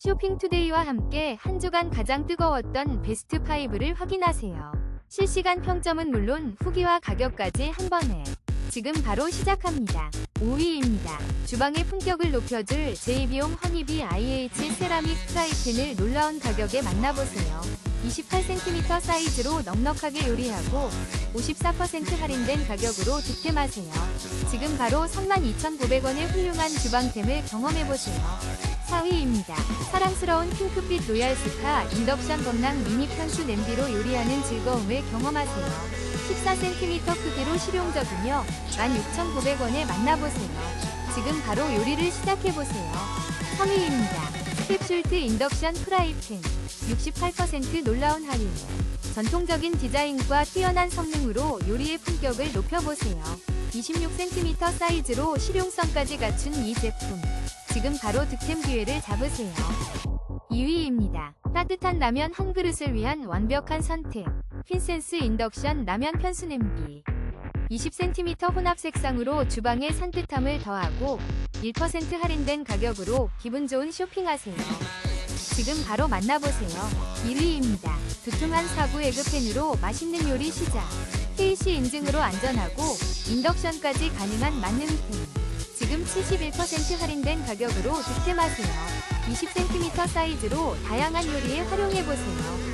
쇼핑투데이와 함께 한 주간 가장 뜨거웠던 베스트 5를 확인하세요. 실시간 평점은 물론 후기와 가격까지 한 번에 지금 바로 시작합니다. 5위입니다. 주방의 품격을 높여줄 제이비용 허니비 IH 세라믹 프라이팬을 놀라운 가격에 만나보세요. 28cm 사이즈로 넉넉하게 요리하고 54% 할인된 가격으로 득템하세요. 지금 바로 32,900원의 훌륭한 주방템을 경험해보세요. 4위입니다. 사랑스러운 핑크빛 로얄 스파 인덕션 범랑 미니 편수 냄비로 요리하는 즐거움을 경험하세요. 14cm 크기로 실용적이며 16,900원에 만나보세요. 지금 바로 요리를 시작해보세요. 3위입니다. 스텝슐트 인덕션 프라이팬 68% 놀라운 할인 전통적인 디자인과 뛰어난 성능으로 요리의 품격을 높여보세요. 26cm 사이즈로 실용성까지 갖춘 이 제품 지금 바로 득템 기회를 잡으세요. 2위입니다. 따뜻한 라면 한 그릇을 위한 완벽한 선택. 핀센스 인덕션 라면 편수 냄비. 20cm 혼합 색상으로 주방의 산뜻함을 더하고 1% 할인된 가격으로 기분 좋은 쇼핑하세요. 지금 바로 만나보세요. 1위입니다. 두툼한 사구 에그팬으로 맛있는 요리 시작. KC 인증으로 안전하고 인덕션까지 가능한 만능 템. 지금 71% 할인된 가격으로 득템하세요. 20cm 사이즈로 다양한 요리에 활용해보세요.